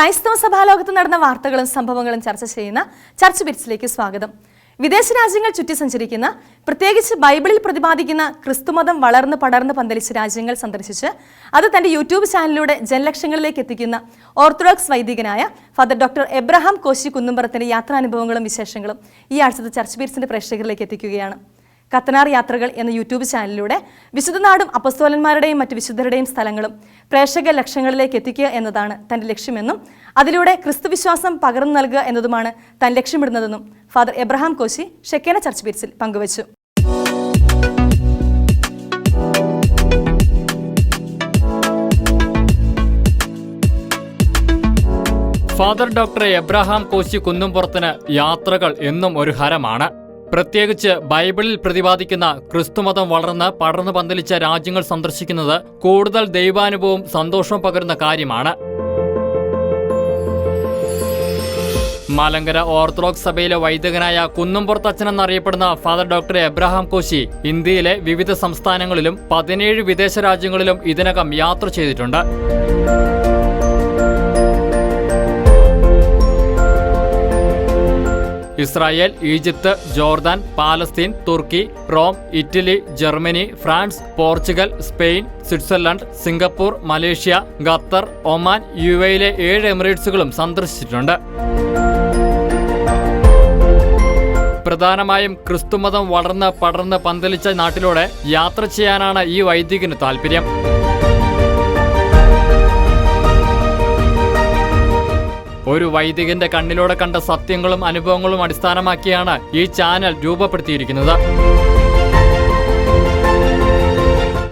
ക്രൈസ്തവ സഭാലോകത്ത് നടന്ന വാർത്തകളും സംഭവങ്ങളും ചർച്ച ചെയ്യുന്ന ചർച്ച് ബിറ്റ്സിലേക്ക് സ്വാഗതം. വിദേശ രാജ്യങ്ങൾ ചുറ്റി സഞ്ചരിക്കുന്ന പ്രത്യേകിച്ച് ബൈബിളിൽ പ്രതിപാദിക്കുന്ന ക്രിസ്തുമതം വളർന്ന് പടർന്ന് പന്തലിച്ച രാജ്യങ്ങൾ സന്ദർശിച്ച് അത് തന്റെ യൂട്യൂബ് ചാനലിലൂടെ ജനലക്ഷങ്ങളിലേക്ക് എത്തിക്കുന്ന ഓർത്തഡോക്സ് വൈദികനായ ഫാദർ ഡോക്ടർ എബ്രഹാം കോശി കുന്നുംപറത്തിന്റെ യാത്രാനുഭവങ്ങളും വിശേഷങ്ങളും ഈ ആഴ്ചത്തെ ചർച്ച് ബീറ്റ്സിന്റെ പ്രേക്ഷകരിലേക്ക് എത്തിക്കുകയാണ്. കത്തനാർ യാത്രകൾ എന്ന യൂട്യൂബ് ചാനലിലൂടെ വിശുദ്ധനാടും അപ്പസ്തോലന്മാരുടെയും മറ്റ് വിശുദ്ധരുടെയും സ്ഥലങ്ങളും പ്രേക്ഷക ലക്ഷ്യങ്ങളിലേക്ക് എത്തിക്കുക എന്നതാണ് തന്റെ ലക്ഷ്യമെന്നും അതിലൂടെ ക്രിസ്തുവിശ്വാസം പകർന്നു നൽകുക എന്നതുമാണ് താൻ ലക്ഷ്യമിടുന്നതെന്നും father Abraham Koshy Shekinah church ബീറ്റ്സിൽ പങ്കുവച്ചു. ഫാദർ ഡോക്ടർ എബ്രഹാം കോശി കുന്നുംപുറത്തിന് യാത്രകൾ എന്നും ഒരു ഹരമാണ്. പ്രത്യേകിച്ച് ബൈബിളിൽ പ്രതിപാദിക്കുന്ന ക്രിസ്തുമതം വളർന്ന് പടർന്നു പന്തലിച്ച രാജ്യങ്ങൾ സന്ദർശിക്കുന്നത് കൂടുതൽ ദൈവാനുഭവം സന്തോഷം പകരുന്ന കാര്യമാണ്. മലങ്കര ഓർത്തഡോക്സ് സഭയിലെ വൈദികനായ കുന്നുംപുറത്ത് അച്ഛനെന്നറിയപ്പെടുന്ന ഫാദർ ഡോക്ടർ എബ്രഹാം കോശി ഇന്ത്യയിലെ വിവിധ സംസ്ഥാനങ്ങളിലും പതിനേഴ് വിദേശ രാജ്യങ്ങളിലും ഇതിനകം യാത്ര ചെയ്തിട്ടുണ്ട്. ഇസ്രായേൽ ഈജിപ്ത് ജോർദാൻ പാലസ്തീൻ തുർക്കി Rome Italy Germany France Portugal Spain Switzerland Singapore Malaysia Qatar Oman U എയിലെ ഏഴ് എമിറേറ്റ്സുകളും സന്ദർശിച്ചിട്ടുണ്ട്. പ്രധാനമായും ക്രിസ്തുമതം വളർന്ന് പടർന്ന് പന്തലിച്ച നാട്ടിലൂടെ യാത്ര ചെയ്യാനാണ് ഈ വൈദികന് താല്പര്യം ഒരു വൈദികന്റെ കണ്ണിലൂടെ കണ്ട സത്യങ്ങളും അനുഭവങ്ങളും അടിസ്ഥാനമാക്കിയാണ് ഈ ചാനൽ രൂപപ്പെടുത്തിയിരിക്കുന്നത്.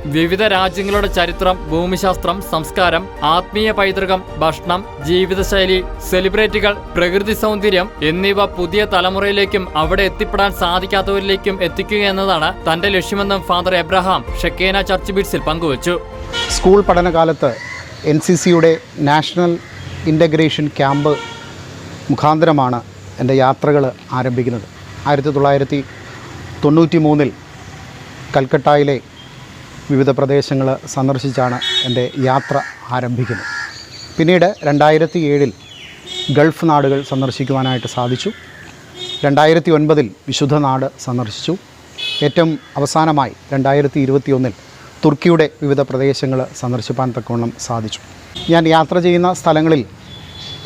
വിവിധ രാജ്യങ്ങളുടെ ചരിത്രം ഭൂമിശാസ്ത്രം സംസ്കാരം ആത്മീയ പൈതൃകം ഭക്ഷണം ജീവിതശൈലി സെലിബ്രിറ്റികൾ പ്രകൃതി സൗന്ദര്യം എന്നിവ പുതിയ തലമുറയിലേക്കും അവിടെ എത്തിപ്പെടാൻ സാധിക്കാത്തവരിലേക്കും എത്തിക്കുക എന്നതാണ് തന്റെ ലക്ഷ്യമെന്നും ഫാദർ എബ്രഹാം ഷെക്കേന ചർച്ച് ബീറ്റ്സിൽ പങ്കുവച്ചു. സ്കൂൾ പഠനകാലത്ത് എൻ സി സിയുടെ നാഷണൽ ഇന്റഗ്രേഷൻ ക്യാമ്പ് മുഖാന്തരമാണ് എന്റെ യാത്രകൾ ആരംഭിക്കുന്നത്. ആയിരത്തി തൊള്ളായിരത്തി തൊണ്ണൂറ്റി മൂന്നിൽ കൽക്കട്ടയിലെ വിവിധ പ്രദേശങ്ങൾ സന്ദർശിച്ചാണ് എന്റെ യാത്ര ആരംഭിക്കുന്നത്. പിന്നീട് രണ്ടായിരത്തി ഏഴിൽ ഗൾഫ് നാടുകൾ സന്ദർശിക്കുവാനായിട്ട് സാധിച്ചു. രണ്ടായിരത്തി ഒൻപതിൽ വിശുദ്ധ നാട് സന്ദർശിച്ചു. ഏറ്റവും അവസാനമായി രണ്ടായിരത്തി ഇരുപത്തിയൊന്നിൽ തുർക്കിയുടെ വിവിധ പ്രദേശങ്ങൾ സന്ദർശിപ്പാൻ തക്കവണ്ണം സാധിച്ചു. ഞാൻ യാത്ര ചെയ്യുന്ന സ്ഥലങ്ങളിൽ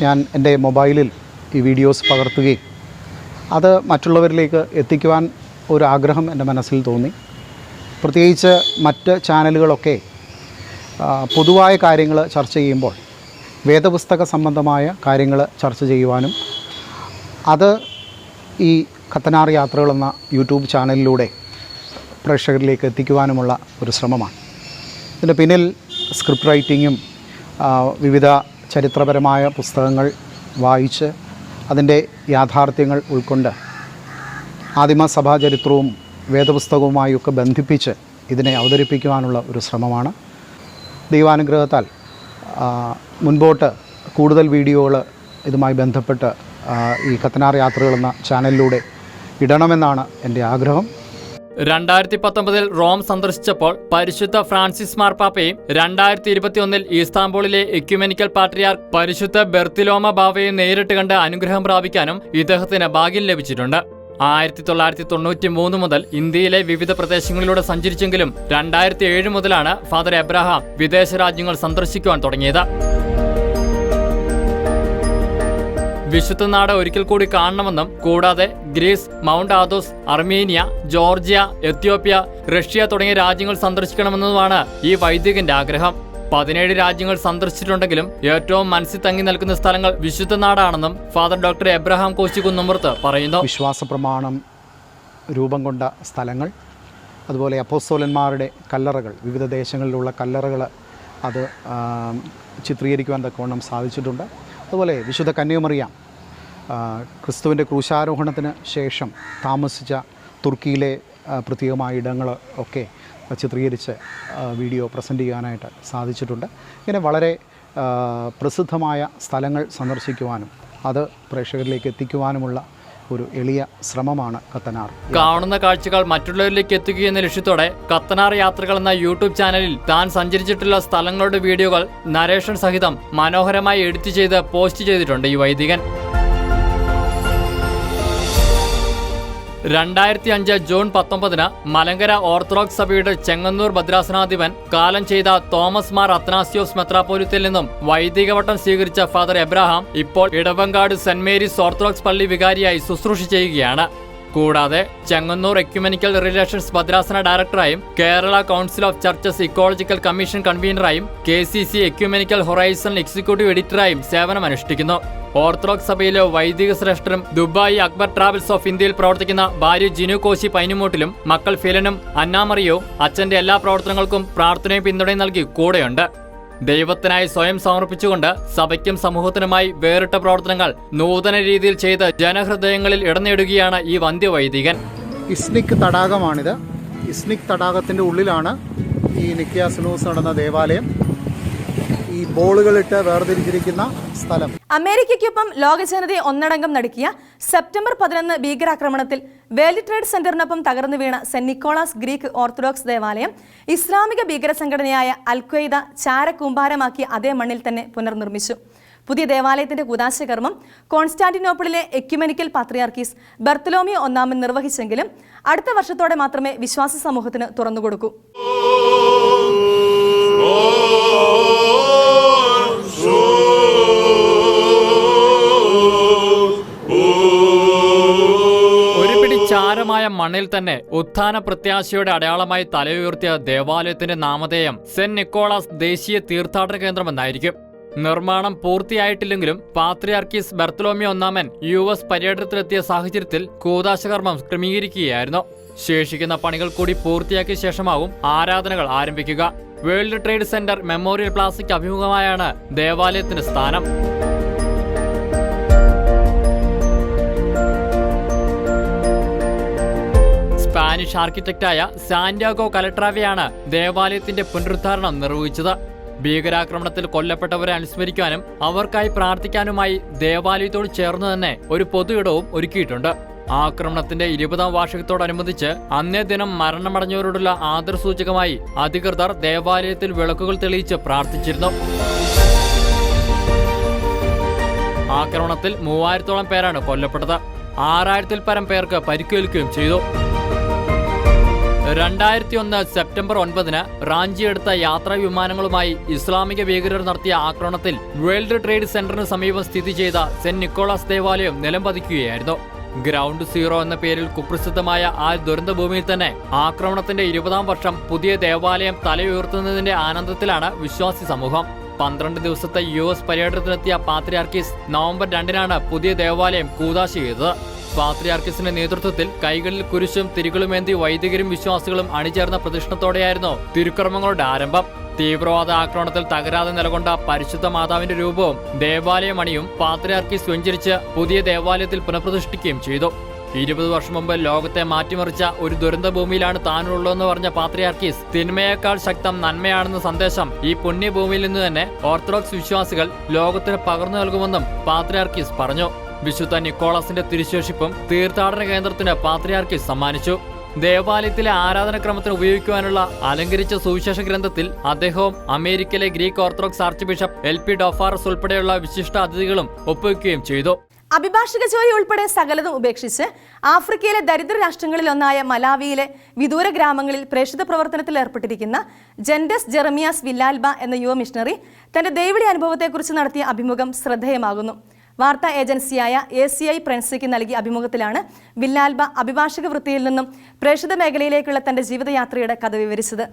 ഞാൻ എന്റെ മൊബൈലിൽ ഈ വീഡിയോസ് പകർത്തുകയും അത് മറ്റുള്ളവരിലേക്ക് എത്തിക്കുവാൻ ഒരു ആഗ്രഹം എന്റെ മനസ്സിൽ തോന്നി. പ്രത്യേകിച്ച് മറ്റ് ചാനലുകളൊക്കെ പൊതുവായ കാര്യങ്ങൾ ചർച്ച ചെയ്യുമ്പോൾ വേദപുസ്തക സംബന്ധമായ കാര്യങ്ങൾ ചർച്ച ചെയ്യുവാനും അത് ഈ കത്തനാർ യാത്രകളെന്ന യൂട്യൂബ് ചാനലിലൂടെ പ്രേക്ഷകരിലേക്ക് എത്തിക്കുവാനുമുള്ള ഒരു ശ്രമമാണ്. ഇതിന്റെ പിന്നിൽ സ്ക്രിപ്റ്റ് റൈറ്റിങ്ങും വിവിധ ചരിത്രപരമായ പുസ്തകങ്ങൾ വായിച്ച് അതിന്റെ യാഥാർത്ഥ്യങ്ങൾ ഉൾക്കൊണ്ട് ആദിമസഭാ ചരിത്രവും വേദപുസ്തകവുമായൊക്കെ ബന്ധിപ്പിച്ച് ഇതിനെ അവതരിപ്പിക്കുവാനുള്ള ഒരു ശ്രമമാണ്. ദൈവാനുഗ്രഹത്താൽ മുൻപോട്ട് കൂടുതൽ വീഡിയോകൾ ഇതുമായി ബന്ധപ്പെട്ട് ഈ കത്തനാർ യാത്രകൾ എന്ന ചാനലിലൂടെ ഇടണമെന്നാണ് എന്റെ ആഗ്രഹം. രണ്ടായിരത്തി പത്തൊമ്പതിൽ റോം സന്ദർശിച്ചപ്പോൾ പരിശുദ്ധ ഫ്രാൻസിസ് മാർപ്പാപ്പയും രണ്ടായിരത്തി ഇരുപത്തിയൊന്നിൽ ഈസ്താംബൂളിലെ എക്യുമെനിക്കൽ പാട്രിയാർ പരിശുദ്ധ ബെർത്തിലോമ ബാവയും നേരിട്ട് കണ്ട് അനുഗ്രഹം പ്രാപിക്കാനും ഇദ്ദേഹത്തിന് ഭാഗ്യം ലഭിച്ചിട്ടുണ്ട്. ആയിരത്തി തൊള്ളായിരത്തി തൊണ്ണൂറ്റി മൂന്ന് മുതൽ ഇന്ത്യയിലെ വിവിധ പ്രദേശങ്ങളിലൂടെ സഞ്ചരിച്ചെങ്കിലും രണ്ടായിരത്തി ഏഴ് മുതലാണ് ഫാദർ എബ്രഹാം വിദേശ രാജ്യങ്ങൾ സന്ദർശിക്കുവാൻ തുടങ്ങിയത്. വിശുദ്ധ നാട് ഒരിക്കൽ കൂടി കാണണമെന്നും കൂടാതെ Greece mount Athos Armenia Georgia Ethiopia Russia തുടങ്ങിയ രാജ്യങ്ങൾ സന്ദർശിക്കണമെന്നതുമാണ് ഈ വൈദികന്റെ ആഗ്രഹം. പതിനേഴ് രാജ്യങ്ങൾ സന്ദർശിച്ചിട്ടുണ്ടെങ്കിലും ഏറ്റവും മനസ്സിൽ തങ്ങി നിൽക്കുന്ന സ്ഥലങ്ങൾ വിശുദ്ധ നാടാണെന്നും ഫാദർ ഡോക്ടർ എബ്രഹാം കോശി കുന്നുമ്പുറത്ത് പറയുന്നു. വിശ്വാസ പ്രമാണം രൂപം കൊണ്ട സ്ഥലങ്ങൾ അതുപോലെ അപ്പോസ്തോലന്മാരുടെ കല്ലറകൾ വിവിധ ദേശങ്ങളിലുള്ള കല്ലറകൾ അത് ചിത്രീകരിക്കുവാൻ തക്കവണ്ണം സാധിച്ചിട്ടുണ്ട്. അതുപോലെ വിശുദ്ധ കന്യാമറിയാം ക്രിസ്തുവിന്റെ ക്രൂശാരോഹണത്തിന് ശേഷം താമസിച്ച തുർക്കിയിലെ പ്രത്യേകമായ ഇടങ്ങൾ ഒക്കെ ചിത്രീകരിച്ച് വീഡിയോ പ്രസന്റ് ചെയ്യാനായിട്ട് സാധിച്ചിട്ടുണ്ട്. ഇങ്ങനെ വളരെ പ്രസിദ്ധമായ സ്ഥലങ്ങൾ സന്ദർശിക്കുവാനും അത് പ്രേക്ഷകരിലേക്ക് എത്തിക്കുവാനുമുള്ള ഒരു എളിയ ശ്രമമാണ് കത്തനാർ കാണുന്ന കാഴ്ചകൾ മറ്റുള്ളവരിലേക്ക് എത്തിക്കുകയെന്ന ലക്ഷ്യത്തോടെ കത്തനാർ യാത്രകൾ എന്ന യൂട്യൂബ് ചാനലിൽ താൻ സഞ്ചരിച്ചിട്ടുള്ള സ്ഥലങ്ങളുടെ വീഡിയോകൾ നരേഷൻ സഹിതം മനോഹരമായി എഡിറ്റ് ചെയ്ത് പോസ്റ്റ് ചെയ്തിട്ടുണ്ട് ഈ വൈദികൻ. രണ്ടായിരത്തി അഞ്ച് ജൂൺ പത്തൊമ്പതിന് മലങ്കര ഓർത്തഡോക്സ് സഭയുടെ ചെങ്ങന്നൂർ ഭദ്രാസനാധിപൻ കാലം ചെയ്ത തോമസ് മാർ അത്നാസിയോസ് മെത്രാപോലിത്തിൽ നിന്നും വൈദികവട്ടം സ്വീകരിച്ച ഫാദർ എബ്രഹാം ഇപ്പോൾ ഇടവങ്കാട് സെന്റ് മേരീസ് ഓർത്തഡോക്സ് പള്ളി വികാരിയായി ശുശ്രൂഷ ചെയ്യുകയാണ്. കൂടാതെ ചെങ്ങന്നൂർ എക്യുമെനിക്കൽ റിലേഷൻസ് ഭദ്രാസന ഡയറക്ടറായും Kerala council of churches ecological commission കൺവീനറായും K C C ecumenical horizon executive എഡിറ്ററായും സേവനമനുഷ്ഠിക്കുന്നു. ഓർത്തഡോക്സ് സഭയിലെ വൈദിക ശ്രേഷ്ഠനും ദുബായി അക്ബർ ട്രാവൽസ് ഓഫ് ഇന്ത്യയിൽ പ്രവർത്തിക്കുന്ന ഭാര്യ ജിനു കോശി പൈനുമൂട്ടിലും മക്കൾ ഫിലനും അന്നാമറിയോ അച്ഛന്റെ എല്ലാ പ്രവർത്തനങ്ങൾക്കും പ്രാർത്ഥനയും പിന്തുണയും നൽകി കൂടെയുണ്ട്. ദൈവത്തിനായി സ്വയം സമർപ്പിച്ചുകൊണ്ട് സഭയ്ക്കും സമൂഹത്തിനുമായി വേറിട്ട പ്രവർത്തനങ്ങൾ നൂതന രീതിയിൽ ചെയ്ത് ജനഹൃദയങ്ങളിൽ ഇടനേടുകയാണ് ഈ വന്ധ്യവൈദികൻ. ഇസ്നിക് തടാകമാണിത്. ഇസ്നിക് തടാകത്തിന്റെ ഉള്ളിലാണ് ഈ നിക്യാസിനൂസ് നടന്ന ദേവാലയം. ഈ ബോളുകളിട്ട് വേർതിരിച്ചിരിക്കുന്ന സ്ഥലം. അമേരിക്കയ്ക്കൊപ്പം ലോക ജനതയെ ഒന്നടങ്കം നടുക്കിയ സെപ്റ്റംബർ പതിനൊന്ന് ഭീകരാക്രമണത്തിൽ വേൾഡ് ട്രേഡ് സെന്ററിനൊപ്പം തകർന്നു വീണ സെന്റ് നിക്കോളാസ് ഗ്രീക്ക് ഓർത്തഡോക്സ് ദേവാലയം ഇസ്ലാമിക ഭീകര സംഘടനയായ അൽക്വയ്ദ ചാരകൂമ്പാരമാക്കിയ അതേ മണ്ണിൽ തന്നെ പുനർനിർമ്മിച്ചു. പുതിയ ദേവാലയത്തിന്റെ കുദാശകർമ്മം കോൺസ്റ്റാന്റിനോപ്പിളിലെ എക്യുമെനിക്കൽ പാത്രിയാർക്കീസ് ബർത്തലോമിയോ ഒന്നാമൻ നിർവഹിച്ചെങ്കിലും അടുത്ത വർഷത്തോടെ മാത്രമേ വിശ്വാസ സമൂഹത്തിന് തുറന്നുകൊടുക്കൂ. ചാരമായ മണ്ണിൽ തന്നെ ഉത്ഥാന പ്രത്യാശയുടെ അടയാളമായി തലയുയർത്തിയ ദേവാലയത്തിന്റെ നാമധേയം സെന്റ് നിക്കോളാസ് ദേശീയ തീർത്ഥാടന കേന്ദ്രമെന്നായിരിക്കും. നിർമ്മാണം പൂർത്തിയായിട്ടില്ലെങ്കിലും പാത്രിയാർക്കീസ് ബർത്തലോമിയോ ഒന്നാമൻ യു എസ് പര്യടനത്തിലെത്തിയ സാഹചര്യത്തിൽ കൂതാശകർമ്മം ക്രമീകരിക്കുകയായിരുന്നു. ശേഷിക്കുന്ന പണികൾ കൂടി പൂർത്തിയാക്കിയ ശേഷമാവും ആരാധനകൾ ആരംഭിക്കുക. വേൾഡ് ട്രേഡ് സെന്റർ മെമ്മോറിയൽ പ്ലാസയ്ക്ക് അഭിമുഖമായാണ് ദേവാലയത്തിന്റെ സ്ഥാനം. സ്പാനിഷ് ആർക്കിടെക്റ്റായ സാന്റാഗോ കലട്രാവയാണ് ദേവാലയത്തിന്റെ പുനരുദ്ധാരണം നിർവഹിച്ചത്. ഭീകരാക്രമണത്തിൽ കൊല്ലപ്പെട്ടവരെ അനുസ്മരിക്കാനും അവർക്കായി പ്രാർത്ഥിക്കാനുമായി ദേവാലയത്തോട് ചേർന്ന് തന്നെ ഒരു പൊതു ഇടവും ഒരുക്കിയിട്ടുണ്ട്. ആക്രമണത്തിന്റെ ഇരുപതാം വാർഷികത്തോടനുബന്ധിച്ച് അന്നേ ദിനം മരണമടഞ്ഞവരോടുള്ള ആദരസൂചകമായി അധികൃതർ ദേവാലയത്തിൽ വിളക്കുകൾ തെളിയിച്ച് പ്രാർത്ഥിച്ചിരുന്നു. ആക്രമണത്തിൽ മൂവായിരത്തോളം പേരാണ് കൊല്ലപ്പെട്ടത്. ആറായിരത്തിൽ പരം പേർക്ക് പരിക്കേൽക്കുകയും ചെയ്തു. രണ്ടായിരത്തി ഒന്ന് സെപ്റ്റംബർ ഒൻപതിന് റാഞ്ചി എടുത്ത യാത്രാ വിമാനങ്ങളുമായി ഇസ്ലാമിക ഭീകരർ നടത്തിയ ആക്രമണത്തിൽ വേൾഡ് ട്രേഡ് സെന്ററിന് സമീപം സ്ഥിതി ചെയ്ത സെന്റ് നിക്കോളാസ് ദേവാലയം നിലംപതിക്കുകയായിരുന്നു. ഗ്രൗണ്ട് സീറോ എന്ന പേരിൽ കുപ്രസിദ്ധമായ ആ ദുരന്തഭൂമിയിൽ തന്നെ ആക്രമണത്തിന്റെ ഇരുപതാം വർഷം പുതിയ ദേവാലയം തലയുയർത്തുന്നതിന്റെ ആനന്ദത്തിലാണ് വിശ്വാസി സമൂഹം. പന്ത്രണ്ട് ദിവസത്തെ യു എസ് പര്യടനത്തിനെത്തിയ പാത്രിയാർക്കീസ് നവംബർ രണ്ടിനാണ് പുതിയ ദേവാലയം കൂതാശ ചെയ്തത് പാത്രിയാർക്കിസിന്റെ നേതൃത്വത്തിൽ കൈകളിൽ കുരിശും തിരികളുമേന്തി വൈദികരും വിശ്വാസികളും അണിചേർന്ന പ്രദക്ഷിണത്തോടെയായിരുന്നു തിരുക്കർമ്മങ്ങളുടെ ആരംഭം. തീവ്രവാദ ആക്രമണത്തിൽ തകരാതെ നിലകൊണ്ട പരിശുദ്ധ മാതാവിന്റെ രൂപവും ദേവാലയ മണിയും പാത്രിയാർക്കിസ് വെഞ്ചരിച്ച് പുതിയ ദേവാലയത്തിൽ പുനഃപ്രതിഷ്ഠിക്കുകയും ചെയ്തു. ഇരുപത് വർഷം മുമ്പ് ലോകത്തെ മാറ്റിമറിച്ച ഒരു ദുരന്ത ഭൂമിയിലാണ് താനുള്ളതെന്ന് പറഞ്ഞ പാത്രിയാർക്കീസ് തിന്മയേക്കാൾ ശക്തം നന്മയാണെന്ന സന്ദേശം ഈ പുണ്യഭൂമിയിൽ നിന്ന് തന്നെ ഓർത്തഡോക്സ് വിശ്വാസികൾ ലോകത്തിന് പകർന്നു നൽകുമെന്നും പാത്രിയാർക്കീസ് പറഞ്ഞു. വിശുദ്ധ നിക്കോളസിന്റെ തിരുശേഷിപ്പും തീർത്ഥാടന കേന്ദ്രത്തിന് പാത്രിയാർക്കി സമ്മാനിച്ചു. ദേവാലയത്തിലെ ആരാധനക്രമത്തിന് ഉപയോഗിക്കുവാനുള്ള അലങ്കരിച്ച സുവിശേഷ ഗ്രന്ഥത്തിൽ അദ്ദേഹവും അമേരിക്കയിലെ Greek orthodox arch bishop Elpidophoros ഉൾപ്പെടെയുള്ള വിശിഷ്ട അതിഥികളും ഒപ്പുവെക്കുകയും ചെയ്തു. അഭിഭാഷക ജോലി ഉൾപ്പെടെ സകലതും ഉപേക്ഷിച്ച് ആഫ്രിക്കയിലെ ദരിദ്ര രാഷ്ട്രങ്ങളിൽ ഒന്നായ മലാവിയിലെ വിദൂര ഗ്രാമങ്ങളിൽ പ്രേക്ഷിത പ്രവർത്തനത്തിൽ ഏർപ്പെട്ടിരിക്കുന്ന ജെൻഡസ് ജെറമിയാസ് വില്ലാൽബ എന്ന യുവ മിഷണറി തന്റെ ദൈവടി അനുഭവത്തെക്കുറിച്ച് നടത്തിയ അഭിമുഖം ശ്രദ്ധേയമാകുന്നു. വാർത്താ ഏജൻസിയായ എ സി ഐ പ്രൻസിക്ക് നൽകിയ അഭിമുഖത്തിലാണ് വില്ലാൽബ അഭിഭാഷക വൃത്തിയിൽ നിന്നും പ്രേക്ഷിത മേഖലയിലേക്കുള്ള തന്റെ ജീവിതയാത്രയുടെ കഥ വിവരിച്ചത്.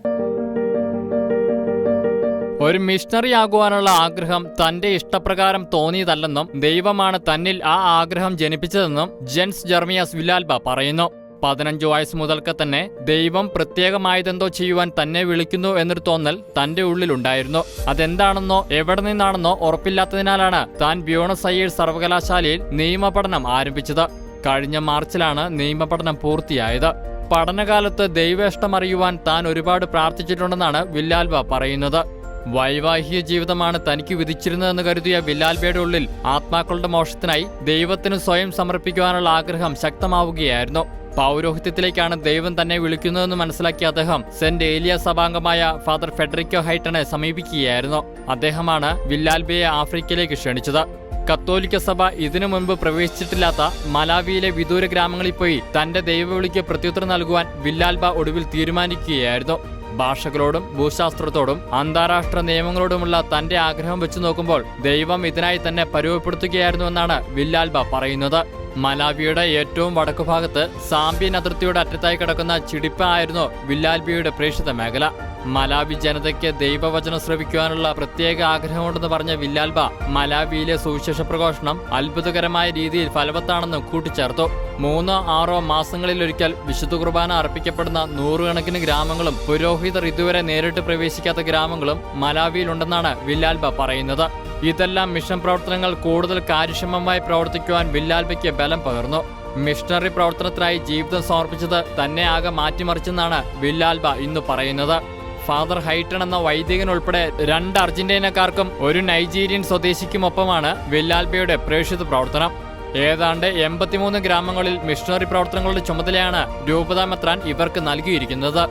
ഒരു മിഷണറി ആകുവാനുള്ള ആഗ്രഹം തന്റെ ഇഷ്ടപ്രകാരം തോന്നിയതല്ലെന്നും ദൈവമാണ് തന്നിൽ ആ ആഗ്രഹം ജനിപ്പിച്ചതെന്നും ജെൻസ് ജെർമിയാസ് വില്ലാൽബ പറയുന്നു. പതിനഞ്ചു വയസ്സ് മുതൽക്ക് തന്നെ ദൈവം പ്രത്യേകമായതെന്തോ ചെയ്യുവാൻ തന്നെ വിളിക്കുന്നു എന്നൊരു തോന്നൽ തന്റെ ഉള്ളിലുണ്ടായിരുന്നു. അതെന്താണെന്നോ എവിടെ നിന്നാണെന്നോ ഉറപ്പില്ലാത്തതിനാലാണ് താൻ ബ്യൂണസ് അയേഴ്സ് സർവകലാശാലയിൽ നിയമപഠനം ആരംഭിച്ചത്. കഴിഞ്ഞ മാർച്ചിലാണ് നിയമപഠനം പൂർത്തിയായത്. പഠനകാലത്ത് ദൈവേഷ്ടം അറിയുവാൻ താൻ ഒരുപാട് പ്രാർത്ഥിച്ചിട്ടുണ്ടെന്നാണ് വില്ലാൽബ പറയുന്നത്. വൈവാഹിക ജീവിതമാണ് തനിക്ക് വിധിച്ചിരുന്നതെന്ന് കരുതിയ വില്ലാൽബയുടെ ഉള്ളിൽ ആത്മാക്കളുടെ മോക്ഷത്തിനായി ദൈവത്തിന് സ്വയം സമർപ്പിക്കുവാനുള്ള ആഗ്രഹം ശക്തമാവുകയായിരുന്നു. പൗരോഹിത്യത്തിലേക്കാണ് ദൈവം തന്നെ വിളിക്കുന്നതെന്ന് മനസ്സിലാക്കിയ അദ്ദേഹം സെന്റ് ഏലിയ സഭാംഗമായ ഫാദർ ഫെഡറിക്കോ ഹൈറ്റനെ സമീപിക്കുകയായിരുന്നു. അദ്ദേഹമാണ് വില്ലാൽബയെ ആഫ്രിക്കയിലേക്ക് ക്ഷണിച്ചത്. കത്തോലിക്ക സഭ ഇതിനു മുൻപ് പ്രവേശിച്ചിട്ടില്ലാത്ത മലാവിയിലെ വിദൂര ഗ്രാമങ്ങളിൽ പോയി തന്റെ ദൈവവിളിക്ക് പ്രത്യുത്തരം നൽകുവാൻ വില്ലാൽബ ഒടുവിൽ തീരുമാനിക്കുകയായിരുന്നു. ഭാഷകളോടും ഭൂശാസ്ത്രത്തോടും അന്താരാഷ്ട്ര നിയമങ്ങളോടുമുള്ള തന്റെ ആഗ്രഹം വെച്ചു നോക്കുമ്പോൾ ദൈവം ഇതിനായി തന്നെ പരുവപ്പെടുത്തുകയായിരുന്നുവെന്നാണ് വില്ലാൽബ പറയുന്നത്. മലാവിയുടെ ഏറ്റവും വടക്കുഭാഗത്ത് സാമ്പ്യൻ അതിർത്തിയുടെ അറ്റത്തായി കിടക്കുന്ന ചിടിപ്പ ആയിരുന്നു വില്ലാൽബിയുടെ പ്രേക്ഷിത മേഖല. മലാവി ജനതയ്ക്ക് ദൈവവചനം ശ്രവിക്കുവാനുള്ള പ്രത്യേക ആഗ്രഹമുണ്ടെന്ന് പറഞ്ഞ വില്ലാൽബ മലാവിയിലെ സുവിശേഷ പ്രഘോഷണം അത്ഭുതകരമായ രീതിയിൽ ഫലവത്താണെന്ന് കൂട്ടിച്ചേർത്തു. മൂന്നോ ആറോ മാസങ്ങളിലൊരിക്കൽ വിശുദ്ധ കുർബാന അർപ്പിക്കപ്പെടുന്ന നൂറുകണക്കിന് ഗ്രാമങ്ങളും പുരോഹിതർ ഇതുവരെ നേരിട്ട് പ്രവേശിക്കാത്ത ഗ്രാമങ്ങളും മലാവിയിലുണ്ടെന്നാണ് വില്ലാൽബ പറയുന്നത്. ഇതെല്ലാം മിഷൻ പ്രവർത്തനങ്ങൾ കൂടുതൽ കാര്യക്ഷമമായി പ്രവർത്തിക്കുവാൻ വില്ലാൽബയ്ക്ക് ബലം പകർന്നു. മിഷണറി പ്രവർത്തനത്തിനായി ജീവിതം സമർപ്പിച്ചത് തന്നെ ആകെ മാറ്റിമറിച്ചെന്നാണ് വില്ലാൽബ ഇന്ന് പറയുന്നത്. ഫാദർ ഹൈട്ടൺ എന്ന വൈദികൻ ഉൾപ്പെടെ രണ്ട് അർജന്റീനക്കാർക്കും ഒരു നൈജീരിയൻ സ്വദേശിക്കുമൊപ്പമാണ് വില്ലാൽബയുടെ പ്രേക്ഷിത പ്രവർത്തനം. ഏതാണ്ട് എൺപത്തിമൂന്ന് ഗ്രാമങ്ങളിൽ മിഷണറി പ്രവർത്തനങ്ങളുടെ ചുമതലയാണ് രൂപതാ മെത്രാൻ ഇവർക്ക് നൽകിയിരിക്കുന്നത്.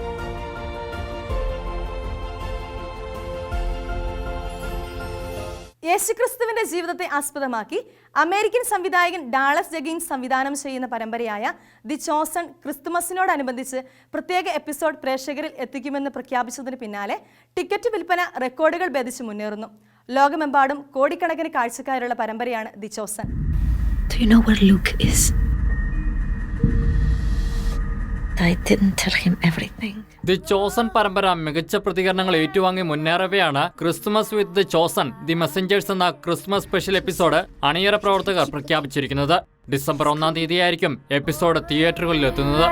യേശുക്രിസ്തുവിന്റെ ജീവിതത്തെ ആസ്പദമാക്കി അമേരിക്കൻ സംവിധായകൻ ഡാളസ് ജഗിങ് സംവിധാനം ചെയ്യുന്ന പരമ്പരയായ ദി ചോസൺ ക്രിസ്തുമസിനോടനുബന്ധിച്ച് പ്രത്യേക എപ്പിസോഡ് പ്രേക്ഷകരിൽ എത്തിക്കുമെന്ന് പ്രഖ്യാപിച്ചതിന് പിന്നാലെ ടിക്കറ്റ് വിൽപ്പന റെക്കോർഡുകൾ ഭേദിച്ച് മുന്നേറുന്നു ലോകമെമ്പാടും കോടിക്കണക്കിന് കാഴ്ചക്കാരുള്ള പരമ്പരയാണ് the chosen Do you know is? I didn't tell him everything. The chosen പരമ്പര മികച്ച പ്രതികരണങ്ങൾ ഏറ്റുവാങ്ങി മുന്നേറവെയാണ് Christmas with the chosen the messengers എന്ന ക്രിസ്മസ് സ്പെഷ്യൽ എപ്പിസോഡ് അണിയറ പ്രവർത്തകർ പ്രഖ്യാപിച്ചിരിക്കുന്നത്. ഡിസംബർ ഒന്നാം തീയതിയായിരിക്കും എപ്പിസോഡ് തിയേറ്ററുകളിൽ എത്തുന്നത്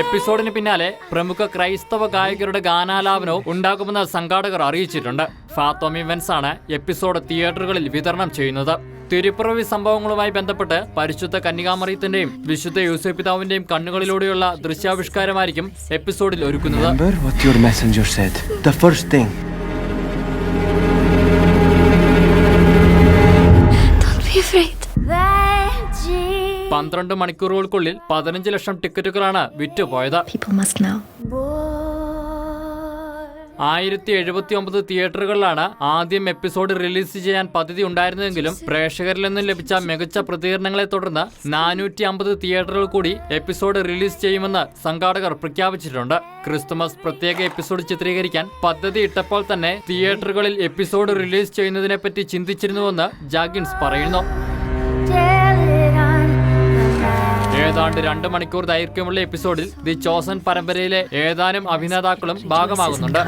എപ്പിസോഡിന് പിന്നാലെ പ്രമുഖ ക്രൈസ്തവ ഗായകരുടെ ഗാനാലാപനവും ഉണ്ടാകുമെന്ന് സംഘാടകർ അറിയിച്ചിട്ടുണ്ട്. ഫാത്തോമി വെൻസ് ആണ് എപ്പിസോഡ് തിയേറ്ററുകളിൽ വിതരണം ചെയ്യുന്നത്. തിരുപ്പിറവി സംഭവങ്ങളുമായി ബന്ധപ്പെട്ട് പരിശുദ്ധ കന്യകാമറിയത്തിന്റെയും വിശുദ്ധ യൂസഫിതാവിന്റെയും കണ്ണുകളിലൂടെയുള്ള ദൃശ്യാവിഷ്കാരമായിരിക്കും എപ്പിസോഡിൽ ഒരുക്കുന്നത്. Don't be afraid. പന്ത്രണ്ട് മണിക്കൂറുകൾക്കുള്ളിൽ പതിനഞ്ച് ലക്ഷം ടിക്കറ്റുകളാണ് വിറ്റുപോയത്. ആയിരത്തി എഴുപത്തി ഒമ്പത് തിയേറ്ററുകളിലാണ് ആദ്യം എപ്പിസോഡ് റിലീസ് ചെയ്യാൻ പദ്ധതി ഉണ്ടായിരുന്നെങ്കിലും പ്രേക്ഷകരിൽ നിന്നും ലഭിച്ച മികച്ച പ്രതികരണങ്ങളെ തുടർന്ന് നാനൂറ്റി അമ്പത് തിയേറ്ററുകൾ കൂടി എപ്പിസോഡ് റിലീസ് ചെയ്യുമെന്ന് സംഘാടകർ പ്രഖ്യാപിച്ചിട്ടുണ്ട്. ക്രിസ്തുമസ് പ്രത്യേക എപ്പിസോഡ് ചിത്രീകരിക്കാൻ പദ്ധതി ഇട്ടപ്പോൾ തന്നെ തിയേറ്ററുകളിൽ എപ്പിസോഡ് റിലീസ് ചെയ്യുന്നതിനെപ്പറ്റി ചിന്തിച്ചിരുന്നുവെന്ന് ജാഗിൻസ് പറയുന്നു. ഏതാണ്ട് രണ്ട് മണിക്കൂർ ദൈർഘ്യമുള്ള എപ്പിസോഡിൽ ദി ചോസൻ പരമ്പരയിലെ ഏതാനും അഭിനേതാക്കളും ഭാഗമാകുന്നുണ്ട്.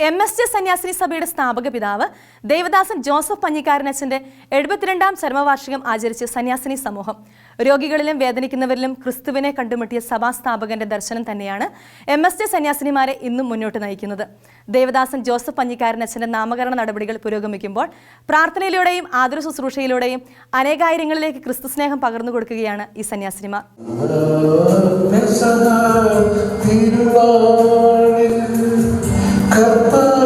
എം എസ് ജെ സന്യാസിനി സഭയുടെ സ്ഥാപക പിതാവ് ദേവദാസൻ ജോസഫ് പഞ്ഞിക്കാരനച്ഛന്റെ എഴുപത്തിരണ്ടാം ചരമവാർഷികം ആചരിച്ച് സന്യാസിനി സമൂഹം. രോഗികളിലും വേദനിക്കുന്നവരിലും ക്രിസ്തുവിനെ കണ്ടുമുട്ടിയ സഭാസ്ഥാപകന്റെ ദർശനം തന്നെയാണ് എം എസ് ജെ സന്യാസിനിമാരെ ഇന്നും മുന്നോട്ട് നയിക്കുന്നത്. ദേവദാസൻ ജോസഫ് പഞ്ഞിക്കാരൻ അച്ഛന്റെ നാമകരണ നടപടികൾ പുരോഗമിക്കുമ്പോൾ പ്രാർത്ഥനയിലൂടെയും ആതുര ശുശ്രൂഷയിലൂടെയും അനേകായിരങ്ങളിലേക്ക് ക്രിസ്തു സ്നേഹം പകർന്നു കൊടുക്കുകയാണ് ഈ സന്യാസിനിമാർ. സമൂഹത്തിൽ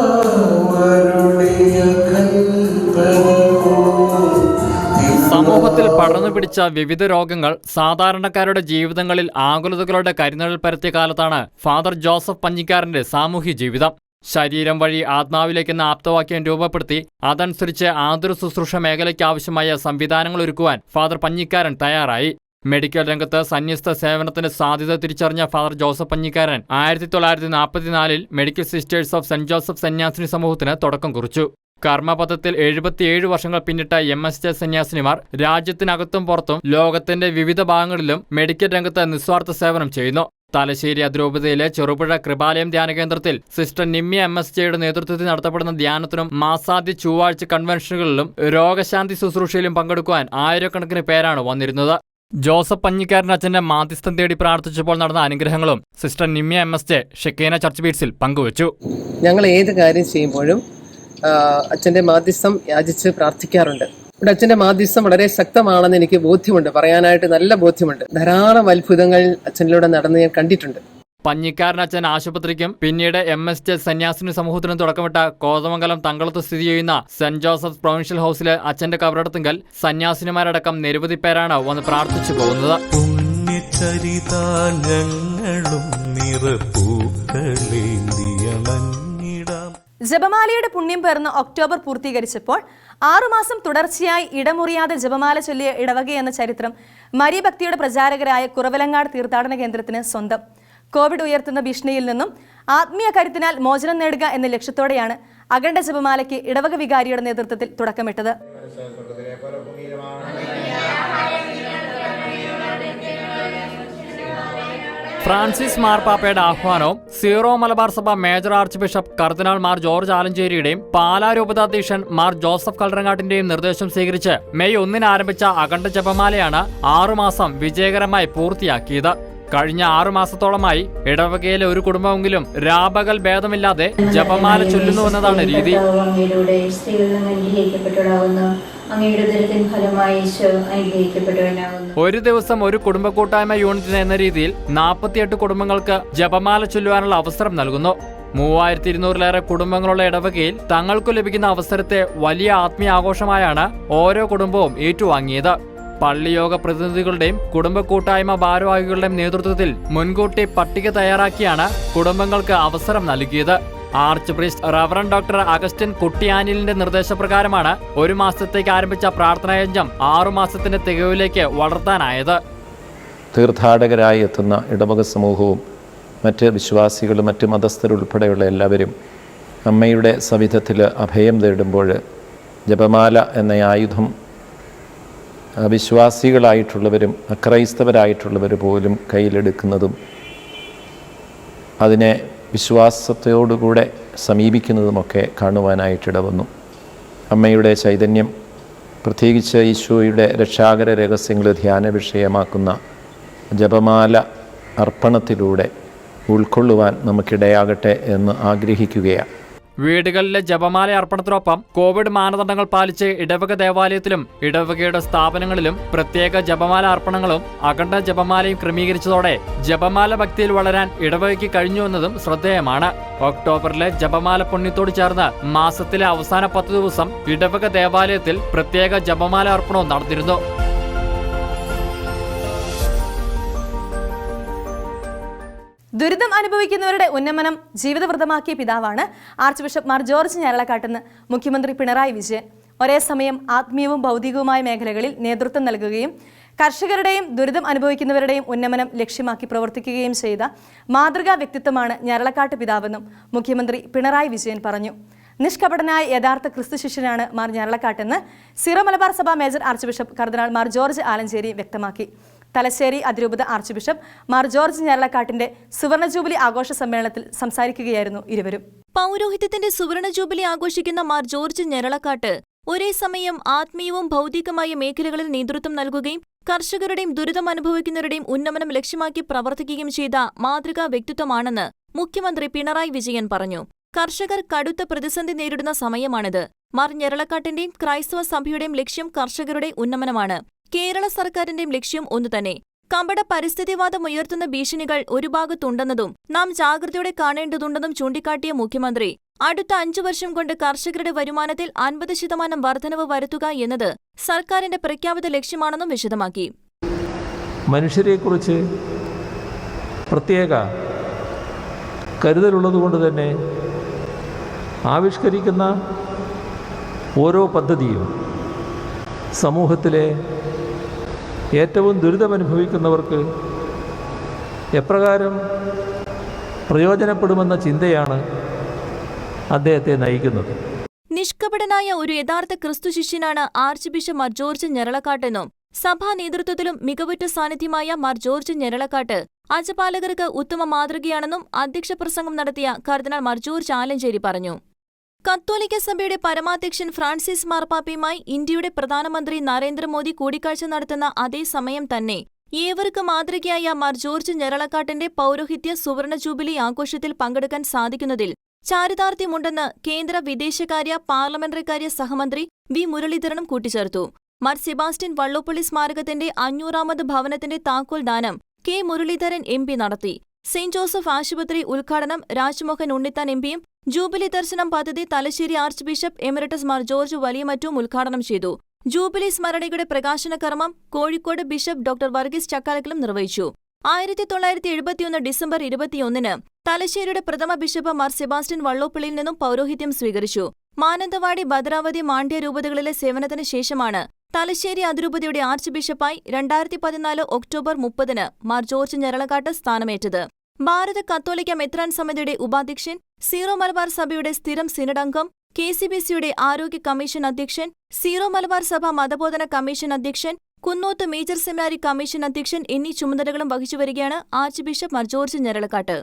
പടർന്നു പിടിച്ച വിവിധ രോഗങ്ങൾ സാധാരണക്കാരുടെ ജീവിതങ്ങളിൽ ആകുലതകളുടെ കരിനിഴൽ പരത്തിയ കാലത്താണ് ഫാദർ ജോസഫ് പഞ്ഞിക്കാരന്റെ സാമൂഹ്യ ജീവിതം. ശരീരം വഴി ആത്മാവിലേക്കെന്ന ആപ്തവാക്യം രൂപപ്പെടുത്തി അതനുസരിച്ച് ആതുര ശുശ്രൂഷ മേഖലയ്ക്ക് ആവശ്യമായ സംവിധാനങ്ങൾ ഒരുക്കുവാൻ ഫാദർ പഞ്ഞിക്കാരൻ തയ്യാറായി. മെഡിക്കൽ രംഗത്ത് സന്യസ്ത സേവനത്തിന്റെ സാധ്യത തിരിച്ചറിഞ്ഞ ഫാദർ ജോസഫ് പഞ്ഞിക്കാരൻ ആയിരത്തി തൊള്ളായിരത്തി നാൽപ്പത്തിനാലിൽ medical sisters of saint Joseph സന്യാസിനി സമൂഹത്തിന് തുടക്കം കുറിച്ചു. കർമ്മപഥത്തിൽ എഴുപത്തിയേഴ് വർഷങ്ങൾ പിന്നിട്ട എം എസ് ജെ സന്യാസിനിമാർ രാജ്യത്തിനകത്തും പുറത്തും ലോകത്തിന്റെ വിവിധ ഭാഗങ്ങളിലും മെഡിക്കൽ രംഗത്ത് നിസ്വാർത്ഥ സേവനം ചെയ്യുന്നു. തലശ്ശേരി അതിരൂപതയിലെ ചെറുപുഴ കൃപാലയം ധ്യാന കേന്ദ്രത്തിൽ സിസ്റ്റർ നിമ്മി എം എസ് ജെയുടെ നേതൃത്വത്തിൽ നടത്തപ്പെടുന്ന ധ്യാനത്തിനും മാസാദ്യ ചൊവ്വാഴ്ച കൺവെൻഷനുകളിലും രോഗശാന്തി ശുശ്രൂഷയിലും പങ്കെടുക്കുവാൻ ആയിരക്കണക്കിന് പേരാണ് വന്നിരുന്നത്. ജോസഫ് പഞ്ഞിക്കാരൻ അച്ഛന്റെ മാധ്യസ്ഥം തേടി പ്രാർത്ഥിച്ചപ്പോൾ നടന്ന അനുഗ്രഹങ്ങളും sister Nimya M S J Shekinah church ബീറ്റ്സിൽ പങ്കുവച്ചു. ഞങ്ങൾ ഏത് കാര്യം ചെയ്യുമ്പോഴും അച്ഛന്റെ മാധ്യസ്ഥം യാചിച്ച് പ്രാർത്ഥിക്കാറുണ്ട്. ഇവിടെ അച്ഛന്റെ മാധ്യസ്ഥം വളരെ ശക്തമാണെന്ന് എനിക്ക് ബോധ്യമുണ്ട്. പറയാനായിട്ട് നല്ല ബോധ്യമുണ്ട്. ധാരാളം അത്ഭുതങ്ങൾ അച്ഛനിലൂടെ നടന്ന് ഞാൻ കണ്ടിട്ടുണ്ട്. പഞ്ഞിക്കാരൻ അച്ഛൻ ആശുപത്രിക്കും പിന്നീട് എം എസ് ജെ സന്യാസിനി സമൂഹത്തിനും തുടക്കമിട്ട കോതമംഗലം തങ്കളത്ത് സ്ഥിതി ചെയ്യുന്ന സെന്റ് ജോസഫ് പ്രൊവിൻഷ്യൽ ഹൗസിലെ അച്ഛന്റെ കബറടത്തുങ്കൽ സന്യാസിനിമാരടക്കം നിരവധി പേരാണ് വന്ന് പ്രാർത്ഥിച്ചു പോകുന്നത്. പുണ്യചരിതാഞ്ഞങ്ങളും നിറപ്പൂക്കളേന്തിയണഞ്ഞിടാം ജപമാലയുടെ പുണ്യം പേർന്ന് ഒക്ടോബർ പൂർത്തീകരിച്ചപ്പോൾ ആറുമാസം തുടർച്ചയായി ഇടമുറിയാതെ ജപമാല ചൊല്ലിയ ഇടവക എന്ന ചരിത്രം മരിഭക്തിയുടെ പ്രചാരകരായ കുറവലങ്ങാട് തീർത്ഥാടന കേന്ദ്രത്തിന് സ്വന്തം. കോവിഡ് ഉയർത്തുന്ന ഭീഷണിയിൽ നിന്നും ആത്മീയ കരുത്തിനാൽ മോചനം നേടുക എന്ന ലക്ഷ്യത്തോടെയാണ് അഖണ്ഡ ജപമാലയ്ക്ക് ഇടവക വികാരിയുടെ നേതൃത്വത്തിൽ തുടക്കമിട്ടത്. ഫ്രാൻസിസ് മാർപ്പാപ്പയുടെ ആഹ്വാനവും സീറോ മലബാർ സഭ മേജർ ആർച്ച് ബിഷപ്പ് കർദിനാൾ മാർ ജോർജ് ആലഞ്ചേരിയുടെയും പാലാ രൂപതാധ്യക്ഷൻ മാർ ജോസഫ് കല്ലറങ്ങാട്ടിന്റെയും നിർദ്ദേശം സ്വീകരിച്ച് മെയ് ഒന്നിന് ആരംഭിച്ച അഖണ്ഡ ജപമാലയാണ് ആറുമാസം വിജയകരമായി പൂർത്തിയാക്കിയത്. കഴിഞ്ഞ ആറുമാസത്തോളമായി ഇടവകയിലെ ഒരു കുടുംബമെങ്കിലും രാപകൽ ഭേദമില്ലാതെ ജപമാല രീതി. ഫലമായി ഈശോ അനുഗ്രഹിക്കപ്പെട്ടവനാകുന്നു. ഒരു ദിവസം ഒരു കുടുംബ കൂട്ടായ്മ യൂണിറ്റിന് എന്ന രീതിയിൽ നാൽപ്പത്തിയെട്ട് കുടുംബങ്ങൾക്ക് ജപമാല ചൊല്ലുവാനുള്ള അവസരം നൽകുന്നു. മൂവായിരത്തി ഇരുന്നൂറിലേറെ കുടുംബങ്ങളുള്ള ഇടവകയിൽ തങ്ങൾക്കു ലഭിക്കുന്ന അവസരത്തെ വലിയ ആത്മീയ ആഘോഷമായാണ് ഓരോ കുടുംബവും ഏറ്റുവാങ്ങിയത്. പള്ളിയോഗ പ്രതിനിധികളുടെയും കുടുംബ കൂട്ടായ്മ ഭാരവാഹികളുടെയും നേതൃത്വത്തിൽ മുൻകൂട്ടി പട്ടിക തയ്യാറാക്കിയാണ് കുടുംബങ്ങൾക്ക് അവസരം നൽകിയത്. Arch priest reverend doctor Augustine കുട്ടിയാനിലിന്റെ നിർദ്ദേശപ്രകാരമാണ് ഒരു മാസത്തേക്ക് ആരംഭിച്ച പ്രാർത്ഥനായജ്ഞം ആറുമാസത്തിന്റെ തികവിലേക്ക് വളർത്താനായത്. തീർത്ഥാടകരായി എത്തുന്ന ഇടവക സമൂഹവും മറ്റ് വിശ്വാസികളും മറ്റ് മതസ്ഥരുൾപ്പെടെയുള്ള എല്ലാവരും അമ്മയുടെ സവിധത്തിൽ അഭയം തേടുമ്പോൾ ജപമാല എന്ന ആയുധം വിശ്വാസികളായിട്ടുള്ളവരും അക്രൈസ്തവരായിട്ടുള്ളവർ പോലും കയ്യിലെടുക്കുന്നതും അതിനെ വിശ്വാസത്തോടുകൂടെ സമീപിക്കുന്നതുമൊക്കെ കാണുവാനായിട്ടിടവന്നു അമ്മയുടെ ചൈതന്യം പ്രത്യേകിച്ച് ഈശോയുടെ രക്ഷാകര രഹസ്യങ്ങൾ ധ്യാന വിഷയമാക്കുന്ന ജപമാല അർപ്പണത്തിലൂടെ ഉൾക്കൊള്ളുവാൻ നമുക്കിടയാകട്ടെ എന്ന് ആഗ്രഹിക്കുകയാണ്. വീടുകളിലെ ജപമാല അർപ്പണത്തിനൊപ്പം കോവിഡ് മാനദണ്ഡങ്ങൾ പാലിച്ച് ഇടവക ദേവാലയത്തിലും ഇടവകയുടെ സ്ഥാപനങ്ങളിലും പ്രത്യേക ജപമാല അർപ്പണങ്ങളും അഖണ്ഡ ജപമാലയും ക്രമീകരിച്ചതോടെ ജപമാല ഭക്തിയിൽ വളരാൻ ഇടവകയ്ക്ക് കഴിഞ്ഞു എന്നതും ശ്രദ്ധേയമാണ്. ഒക്ടോബറിലെ ജപമാല പുണ്യത്തോട് ചേർന്ന് മാസത്തിലെ അവസാന പത്ത് ദിവസം ഇടവക ദേവാലയത്തിൽ പ്രത്യേക ജപമാല അർപ്പണവും നടന്നിരുന്നു. ദുരിതം അനുഭവിക്കുന്നവരുടെ ഉന്നമനം ജീവിതവൃതമാക്കിയ പിതാവാണ് ആർച്ച് ബിഷപ്പ് മാർ ജോർജ് ഞരളക്കാട്ടെന്ന് മുഖ്യമന്ത്രി പിണറായി വിജയൻ. ഒരേ സമയം ആത്മീയവും ഭൗതികവുമായ മേഖലകളിൽ നേതൃത്വം നൽകുകയും കർഷകരുടെയും ദുരിതം അനുഭവിക്കുന്നവരുടെയും ഉന്നമനം ലക്ഷ്യമാക്കി പ്രവർത്തിക്കുകയും ചെയ്ത മാതൃകാ വ്യക്തിത്വമാണ് ഞരളക്കാട്ട് പിതാവെന്നും മുഖ്യമന്ത്രി പിണറായി വിജയൻ പറഞ്ഞു. നിഷ്കപടനായ യഥാർത്ഥ ക്രിസ്തു ശിഷ്യനാണ് മാർ ഞരളക്കാട്ടെന്ന് സിറോ മലബാർ സഭ major arch bishop cardinal Mar George Alencherry വ്യക്തമാക്കി. തലശ്ശേരി അതിരൂപത ആർച്ച് ബിഷപ്പ് മാർ ജോർജ് ഞരളക്കാട്ടിന്റെ സുവർണ ജൂബിലി ആഘോഷ സമ്മേളനത്തിൽ സംസാരിക്കുകയായിരുന്നു ഇരുവരും. പൗരോഹിത്യത്തിന്റെ സുവർണ ജൂബിലി ആഘോഷിക്കുന്ന മാർ ജോർജ് ഞരളക്കാട്ട് ഒരേ സമയം ആത്മീയവും ഭൗതികമായ മേഖലകളിൽ നേതൃത്വം നൽകുകയും കർഷകരുടെയും ദുരിതം അനുഭവിക്കുന്നവരുടെയും ഉന്നമനം ലക്ഷ്യമാക്കി പ്രവർത്തിക്കുകയും ചെയ്ത മാതൃകാ വ്യക്തിത്വമാണെന്ന് മുഖ്യമന്ത്രി പിണറായി വിജയൻ പറഞ്ഞു. കർഷകർ കടുത്ത പ്രതിസന്ധി നേരിടുന്ന സമയമാണിത്. മാർ ഞെരളക്കാട്ടിന്റെയും ക്രൈസ്തവ സഭയുടെയും ലക്ഷ്യം കർഷകരുടെ ഉന്നമനമാണ്. കേരള സർക്കാരിന്റെയും ലക്ഷ്യം ഒന്നുതന്നെ. കമ്പട പരിസ്ഥിതിവാദം ഉയർത്തുന്ന ഭീഷണികൾ ഒരു ഭാഗത്തുണ്ടെന്നതും നാം ജാഗ്രതയോടെ കാണേണ്ടതുണ്ടെന്നും ചൂണ്ടിക്കാട്ടിയ മുഖ്യമന്ത്രി അടുത്ത അഞ്ചു വർഷം കൊണ്ട് കർഷകരുടെ വരുമാനത്തിൽ അൻപത് ശതമാനം വർധനവ് വരുത്തുക എന്നത് സർക്കാരിന്റെ പ്രഖ്യാപിത ലക്ഷ്യമാണെന്നും വിശദമാക്കി. മനുഷ്യരെക്കുറിച്ച് പ്രത്യേക കരുതലുള്ളതുകൊണ്ട് തന്നെ ആവിഷ്കരിക്കുന്ന ഓരോ പദ്ധതിയും സമൂഹത്തിലെ ഏറ്റവും ദുരിതമനുഭവിക്കുന്നവർക്ക് എപ്രകാരം പ്രയോജനപ്പെടുമെന്ന ചിന്തയാണ് അദ്ദേഹത്തെ നയിക്കുന്നത്. നിഷ്കപടനായ ഒരു യഥാർത്ഥ ക്രിസ്തു ശിഷ്യനാണ് ആർച്ച് ബിഷപ്പ് മാർ ജോർജ് ഞെരളക്കാട്ടെന്നും സഭാ നേതൃത്വത്തിലും മികവുറ്റ സാന്നിധ്യമായ മാർ ജോർജ് ഞെരളക്കാട്ട് അജപാലകർക്ക് ഉത്തമ മാതൃകയാണെന്നും അധ്യക്ഷ പ്രസംഗം നടത്തിയ കർദിനാൾ മാർ ജോർജ് ആലഞ്ചേരി പറഞ്ഞു. കത്തോലിക്ക സഭയുടെ പരമാധ്യക്ഷൻ ഫ്രാൻസിസ് മാർപ്പാപ്പയുമായി ഇന്ത്യയുടെ പ്രധാനമന്ത്രി നരേന്ദ്രമോദി കൂടിക്കാഴ്ച നടത്തുന്ന അതേ സമയം തന്നെ ഏവർക്ക് മാതൃകയായ മാർ ജോർജ് ഞെരളക്കാട്ടിന്റെ പൗരോഹിത്യ സുവർണ ജൂബിലി ആഘോഷത്തിൽ പങ്കെടുക്കാൻ സാധിക്കുന്നതിൽ ചാരിതാർത്ഥ്യമുണ്ടെന്ന് കേന്ദ്ര വിദേശകാര്യ പാർലമെന്ററികാര്യ സഹമന്ത്രി വി മുരളീധരനും കൂട്ടിച്ചേർത്തു. മാർ സെബാസ്റ്റ്യൻ വള്ളോപ്പള്ളി സ്മാരകത്തിന്റെ അഞ്ഞൂറാമത് ഭവനത്തിന്റെ താക്കോൽ ദാനം കെ മുരളീധരൻ എംപി നടത്തി. സെന്റ് ജോസഫ് ആശുപത്രി ഉദ്ഘാടനം രാജ്മോഹൻ ഉണ്ണിത്താൻ എം പിയും ജൂബിലി ദർശനം പദ്ധതി Thalassery arch bishop emeritus Mar George വലിയമറ്റും ഉദ്ഘാടനം ചെയ്തു. ജൂബിലി സ്മരണയുടെ പ്രകാശന കർമ്മം കോഴിക്കോട് ബിഷപ്പ് ഡോക്ടർ വർഗീസ് ചക്കാലക്കലും നിർവഹിച്ചു. ആയിരത്തി തൊള്ളായിരത്തി എഴുപത്തിയൊന്ന് ഡിസംബർ ഇരുപത്തിയൊന്നിന് തലശ്ശേരിയുടെ പ്രഥമ ബിഷപ്പ് മാർ സെബാസ്റ്റ്യൻ വള്ളോപ്പിള്ളിയിൽ നിന്നും പൗരോഹിത്യം സ്വീകരിച്ചു. മാനന്തവാടി ഭദ്രാവതി മാണ്ഡ്യ രൂപതകളിലെ സേവനത്തിന് ശേഷമാണ് തലശ്ശേരി അതിരൂപതയുടെ ആർച്ച് ബിഷപ്പായി രണ്ടായിരത്തി പതിനാല് ഒക്ടോബർ മുപ്പതിന് മാർ ജോർജ് ഞരളക്കാട്ട് സ്ഥാനമേറ്റത്. ഭാരത കത്തോലിക്ക മെത്രാൻ സമിതിയുടെ ഉപാധ്യക്ഷൻ സീറോ മലബാർ സഭയുടെ സ്ഥിരം സിനഡംഗം കെ സി ബി സിയുടെ ആരോഗ്യ കമ്മീഷൻ അധ്യക്ഷൻ സീറോ മലബാർ സഭ മതബോധന കമ്മീഷൻ അധ്യക്ഷൻ കുന്നോത്ത് മേജർ സെമിനാരി കമ്മീഷൻ അധ്യക്ഷൻ എന്നീ ചുമതലകളും വഹിച്ചുവരികയാണ് arch bishop Mar George Njaralakatt.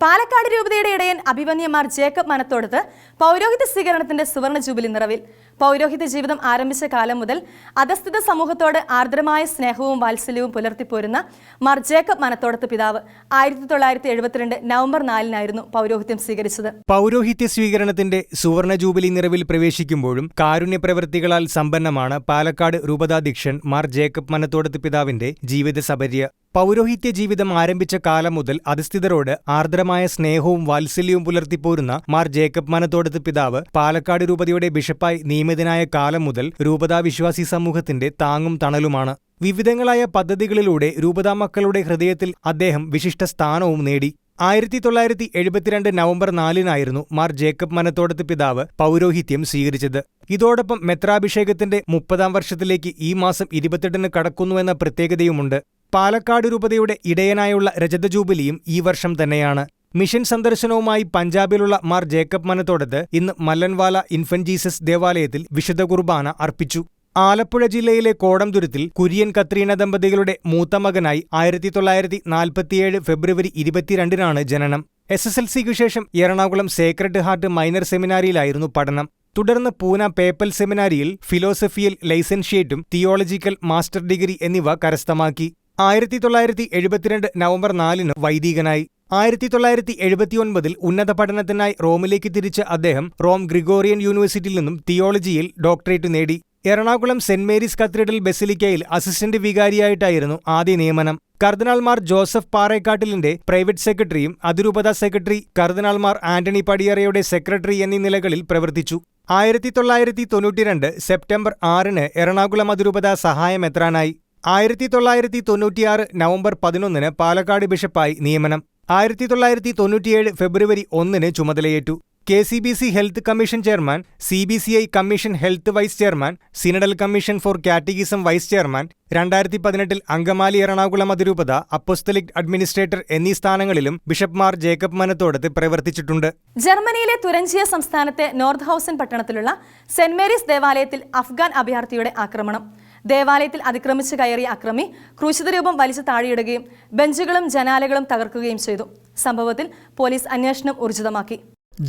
Palakkad രൂപതയുടെ ഇടയൻ അഭിമന്യമാർ ജേക്കബ് മനത്തോടത്ത് പൗരോഹിത്യ സ്വീകരണത്തിന്റെ സുവർണ ജൂബിലി നിറവിൽ. പൗരോഹിത്യ ജീവിതം ആരംഭിച്ച കാലം മുതൽ അധസ്ഥിത സമൂഹത്തോട് ആർദ്രമായ സ്നേഹവും വാത്സല്യവും പുലർത്തിപ്പോരുന്ന മാർ ജേക്കബ് മനത്തോടത്ത് പിതാവ് ആയിരത്തി തൊള്ളായിരത്തി എഴുപത്തിരണ്ട് നവംബർ നാലിനായിരുന്നു പൗരോഹിത്യം സ്വീകരിച്ചത്. പൗരോഹിത്യ സ്വീകരണത്തിന്റെ സുവർണ ജൂബിലി നിറവിൽ പ്രവേശിക്കുമ്പോഴും കാരുണ്യ പ്രവൃത്തികളാൽ സമ്പന്നമാണ് പാലക്കാട് രൂപതാധ്യക്ഷൻ മാർ ജേക്കബ് മനത്തോടത്ത് പിതാവിന്റെ ജീവിത സബര്യ പൗരോഹിത്യ ജീവിതം ആരംഭിച്ച കാലം മുതൽ അധിസ്ഥിതരോട് ആർദ്രമായ സ്നേഹവും വാത്സല്യവും പുലർത്തിപ്പോരുന്ന മാർ ജേക്കബ് മനത്തോടത്ത് പിതാവ് പാലക്കാട് രൂപതയുടെ ബിഷപ്പായി നിയമിതനായ കാലം മുതൽ രൂപതാ വിശ്വാസി സമൂഹത്തിന്റെ താങ്ങും തണലുമാണ്. വിവിധങ്ങളായ പദ്ധതികളിലൂടെ രൂപതാ മക്കളുടെ ഹൃദയത്തിൽ അദ്ദേഹം വിശിഷ്ട സ്ഥാനവും നേടി. ആയിരത്തി തൊള്ളായിരത്തി എഴുപത്തിരണ്ട് നവംബർ നാലിനായിരുന്നു മാർ ജേക്കബ് മനത്തോടത്ത് പിതാവ് പൗരോഹിത്യം സ്വീകരിച്ചത്. ഇതോടൊപ്പം മെത്രാഭിഷേകത്തിന്റെ മുപ്പതാം വർഷത്തിലേക്ക് ഈ മാസം ഇരുപത്തെട്ടിന് കടക്കുന്നുവെന്ന പ്രത്യേകതയുമുണ്ട്. പാലക്കാട് രൂപതയുടെ ഇടയനായുള്ള രജത ജൂബിലിയും ഈ വർഷം തന്നെയാണ്. മിഷൻ സന്ദർശനവുമായി പഞ്ചാബിലുള്ള മാർ ജേക്കബ് മനത്തോടത്ത് ഇന്ന് മല്ലൻവാല ഇൻഫൻ ജീസസ് ദേവാലയത്തിൽ വിശുദ്ധ കുർബാന അർപ്പിച്ചു. ആലപ്പുഴ ജില്ലയിലെ കോടംതുരുത്തിൽ കുര്യൻ കത്രീന ദമ്പതികളുടെ മൂത്ത മകനായി ആയിരത്തി തൊള്ളായിരത്തി നാൽപ്പത്തിയേഴ് ഫെബ്രുവരി ഇരുപത്തിരണ്ടിനാണ് ജനനം. എസ് എസ് എൽ സിക്കു ശേഷം എറണാകുളം സേക്രഡ് ഹാർട്ട് മൈനർ സെമിനാരിയിലായിരുന്നു പഠനം. തുടർന്ന് പൂന പേപ്പൽ സെമിനാരിയിൽ ഫിലോസഫിയിൽ ലൈസൻഷ്യേറ്റും തിയോളജിക്കൽ മാസ്റ്റർ ഡിഗ്രി എന്നിവ കരസ്ഥമാക്കി. ആയിരത്തി തൊള്ളായിരത്തി എഴുപത്തിരണ്ട് നവംബർ നാലിന് വൈദികനായി. ആയിരത്തി തൊള്ളായിരത്തി എഴുപത്തിയൊൻപതിൽ ഉന്നത പഠനത്തിനായി റോമിലേക്ക് തിരിച്ച അദ്ദേഹം റോം ഗ്രിഗോറിയൻ യൂണിവേഴ്സിറ്റിയിൽ നിന്നും തിയോളജിയിൽ ഡോക്ടറേറ്റ് നേടി. എറണാകുളം സെന്റ് മേരീസ് കത്തീഡ്രൽ ബെസിലിക്കയിൽ അസിസ്റ്റന്റ് വികാരിയായിട്ടായിരുന്നു ആദ്യ നിയമനം. കർദിനാൾമാർ ജോസഫ് പാറേക്കാട്ടിലിന്റെ പ്രൈവറ്റ് സെക്രട്ടറിയും അതിരൂപത സെക്രട്ടറി കർദിനാൾമാർ ആന്റണി പടിയറയുടെ സെക്രട്ടറി എന്നീ നിലകളിൽ പ്രവർത്തിച്ചു. ആയിരത്തി തൊള്ളായിരത്തി തൊണ്ണൂറ്റിരണ്ട് സെപ്റ്റംബർ ആറിന് എറണാകുളം അതിരൂപത സഹായമെത്രാനായി. ആയിരത്തി തൊള്ളായിരത്തി തൊണ്ണൂറ്റിയാറ് നവംബർ പതിനൊന്നിന് പാലക്കാട് ബിഷപ്പായി നിയമനം. ആയിരത്തി തൊള്ളായിരത്തി തൊണ്ണൂറ്റിയേഴ് ഫെബ്രുവരി ഒന്നിന് ചുമതലയേറ്റു. K C B C health commission chairman C B C I commission health vice chairman synodal commission for catechism vice chairman രണ്ടായിരത്തി പതിനെട്ടിൽ അങ്കമാലി എറണാകുളം അതിരൂപത അപ്പോസ്തലിക് അഡ്മിനിസ്ട്രേറ്റർ എന്നീ സ്ഥാനങ്ങളിലും ബിഷപ്പ്മാർ ജേക്കബ് മനത്തോടത്ത് പ്രവർത്തിച്ചിട്ടുണ്ട്. ജർമ്മനിയിലെ തുരഞ്ചിയ സംസ്ഥാനത്തെ നോർത്ത് ഹൗസൻ പട്ടണത്തിലുള്ള സെന്റ് മേരീസ് ദേവാലയത്തിൽ അഫ്ഗാൻ അഭയാർത്ഥിയുടെ ആക്രമണം. ദേവാലയത്തിൽ അതിക്രമിച്ച് കയറിയ അക്രമി ക്രൂശിതരൂപം വലിച്ചു താഴെയിടുകയും ബെഞ്ചുകളും ജനാലകളും തകർക്കുകയും ചെയ്തു. സംഭവത്തിൽ പോലീസ് അന്വേഷണം ഊർജിതമാക്കി.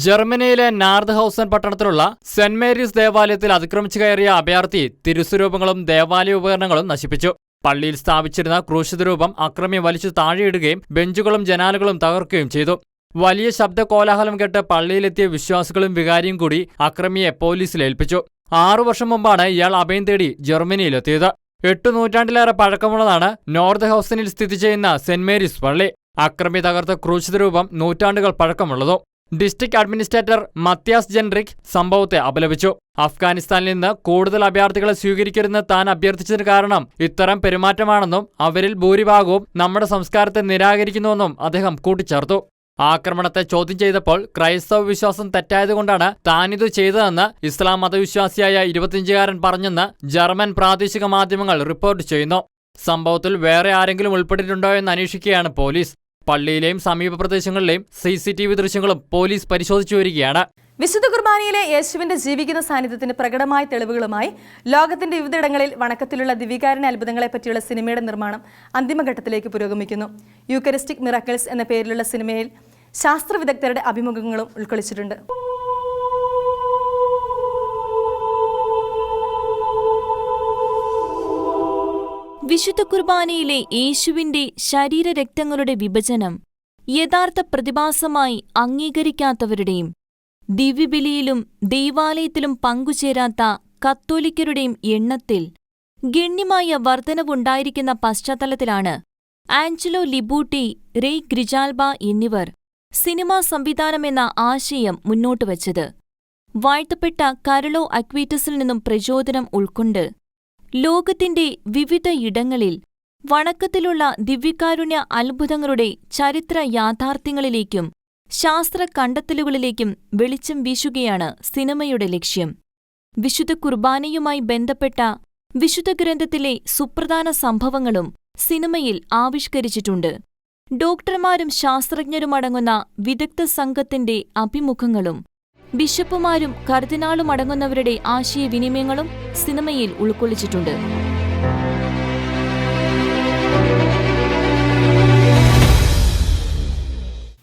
ജർമ്മനിയിലെ നാർത്ത് ഹൗസൻ പട്ടണത്തിലുള്ള സെന്റ് മേരീസ് ദേവാലയത്തിൽ അതിക്രമിച്ചു കയറിയ അഭയാർത്ഥി തിരുസ്വരൂപങ്ങളും ദേവാലയ ഉപകരണങ്ങളും നശിപ്പിച്ചു. പള്ളിയിൽ സ്ഥാപിച്ചിരുന്ന ക്രൂശിത രൂപം അക്രമി വലിച്ചു താഴെയിടുകയും ബെഞ്ചുകളും ജനാലകളും തകർക്കുകയും ചെയ്തു. വലിയ ശബ്ദ കോലാഹലം കേട്ട് പള്ളിയിലെത്തിയ വിശ്വാസികളും വികാരിയും കൂടി അക്രമിയെ പോലീസിൽ ഏൽപ്പിച്ചു. ആറു വർഷം മുമ്പാണ് ഇയാൾ അഭയം തേടി ജർമ്മനിയിലെത്തിയത്. എട്ടു നൂറ്റാണ്ടിലേറെ പഴക്കമുള്ളതാണ് നോർത്ത് ഹൗസനിൽ സ്ഥിതി ചെയ്യുന്ന സെന്റ് മേരീസ് പള്ളി. അക്രമി തകർത്ത ക്രൂശിത രൂപം നൂറ്റാണ്ടുകൾ പഴക്കമുള്ളതും. ഡിസ്ട്രിക്ട് അഡ്മിനിസ്ട്രേറ്റർ മത്യാസ് ജെൻറിക് സംഭവത്തെ അപലപിച്ചു. അഫ്ഗാനിസ്ഥാനിൽ നിന്ന് കൂടുതൽ അഭയാർത്ഥികളെ സ്വീകരിക്കരുതെന്ന് താൻ അഭ്യർത്ഥിച്ചതിന് കാരണം ഇത്തരം പെരുമാറ്റമാണെന്നും അവരിൽ ഭൂരിഭാഗവും നമ്മുടെ സംസ്കാരത്തെ നിരാകരിക്കുന്നുവെന്നും അദ്ദേഹം കൂട്ടിച്ചേർത്തു. ആക്രമണത്തെ ചോദ്യം ചെയ്തപ്പോൾ ക്രൈസ്തവ വിശ്വാസം തെറ്റായതുകൊണ്ടാണ് താനിത് ചെയ്തതെന്ന് ഇസ്ലാം മതവിശ്വാസിയായ ഇരുപത്തിയഞ്ചുകാരൻ പറഞ്ഞെന്ന് ജർമ്മൻ പ്രാദേശിക മാധ്യമങ്ങൾ റിപ്പോർട്ട് ചെയ്യുന്നു. സംഭവത്തിൽ വേറെ ആരെങ്കിലും ഉൾപ്പെട്ടിട്ടുണ്ടോ എന്ന് അന്വേഷിക്കുകയാണ് പോലീസ്. പള്ളിയിലെയും സമീപ പ്രദേശങ്ങളിലെയും സി സി ടി വി ദൃശ്യങ്ങളും പോലീസ് പരിശോധിച്ചു വരികയാണ്. വിശുദ്ധ കുർബാനയിലെ യേശുവിന്റെ ജീവിക്കുന്ന സാന്നിധ്യത്തിന് പ്രകടമായ തെളിവുകളുമായി ലോകത്തിന്റെ വിവിധയിടങ്ങളിൽ വണക്കത്തിലുള്ള ദിവികാരന അത്ഭുതങ്ങളെ പറ്റിയുള്ള സിനിമയുടെ നിർമ്മാണം അന്തിമഘട്ടത്തിലേക്ക് പുരോഗമിക്കുന്നു. യൂക്കറിസ്റ്റിക് മിറക്കിൾസ് എന്ന പേരിലുള്ള സിനിമയിൽ ശാസ്ത്ര വിദഗ്ധരുടെ അഭിമുഖങ്ങളും ഉൾക്കൊള്ളിച്ചിട്ടുണ്ട്. വിശുദ്ധ കുർബാനയിലെ യേശുവിന്റെ ശരീരരക്തങ്ങളുടെ വിഭജനം യഥാർത്ഥ പ്രതിഭാസമായി അംഗീകരിക്കാത്തവരുടെയും ദിവ്യബലിയിലും ദൈവാലയത്തിലും പങ്കുചേരാത്ത കത്തോലിക്കരുടെയും എണ്ണത്തിൽ ഗണ്യമായ വർധനവുണ്ടായിരിക്കുന്ന പശ്ചാത്തലത്തിലാണ് ആഞ്ചലോ ലിബൂട്ടി റെയ് ഗ്രിജാൽബ എന്നിവർ സിനിമാ സംവിധാനമെന്ന ആശയം മുന്നോട്ട് വച്ചത്. വാഴ്ത്തപ്പെട്ട കരളോ അക്വീറ്റസിൽ നിന്നും പ്രചോദനം ഉൾക്കൊണ്ട് ലോകത്തിന്റെ വിവിധ ഇടങ്ങളിൽ വണക്കത്തിലുള്ള ദിവ്യകാരുണ്യ അത്ഭുതങ്ങളുടെ ചരിത്ര യാഥാർത്ഥ്യങ്ങളിലേക്കും ശാസ്ത്ര കണ്ടെത്തലുകളിലേക്കും വെളിച്ചം വീശുകയാണ് സിനിമയുടെ ലക്ഷ്യം. വിശുദ്ധ കുർബാനയുമായി ബന്ധപ്പെട്ട വിശുദ്ധ ഗ്രന്ഥത്തിലെ സുപ്രധാന സംഭവങ്ങളും സിനിമയിൽ ആവിഷ്കരിച്ചിട്ടുണ്ട്. ഡോക്ടർമാരും ശാസ്ത്രജ്ഞരുമടങ്ങുന്ന വിദഗ്ധ സംഘത്തിന്റെ അഭിമുഖങ്ങളും ബിഷപ്പുമാരും കർദിനാളും അടങ്ങുന്നവരുടെ ആശയവിനിമയങ്ങളും സിനിമയിൽ ഉൾക്കൊള്ളിച്ചിട്ടുണ്ട്.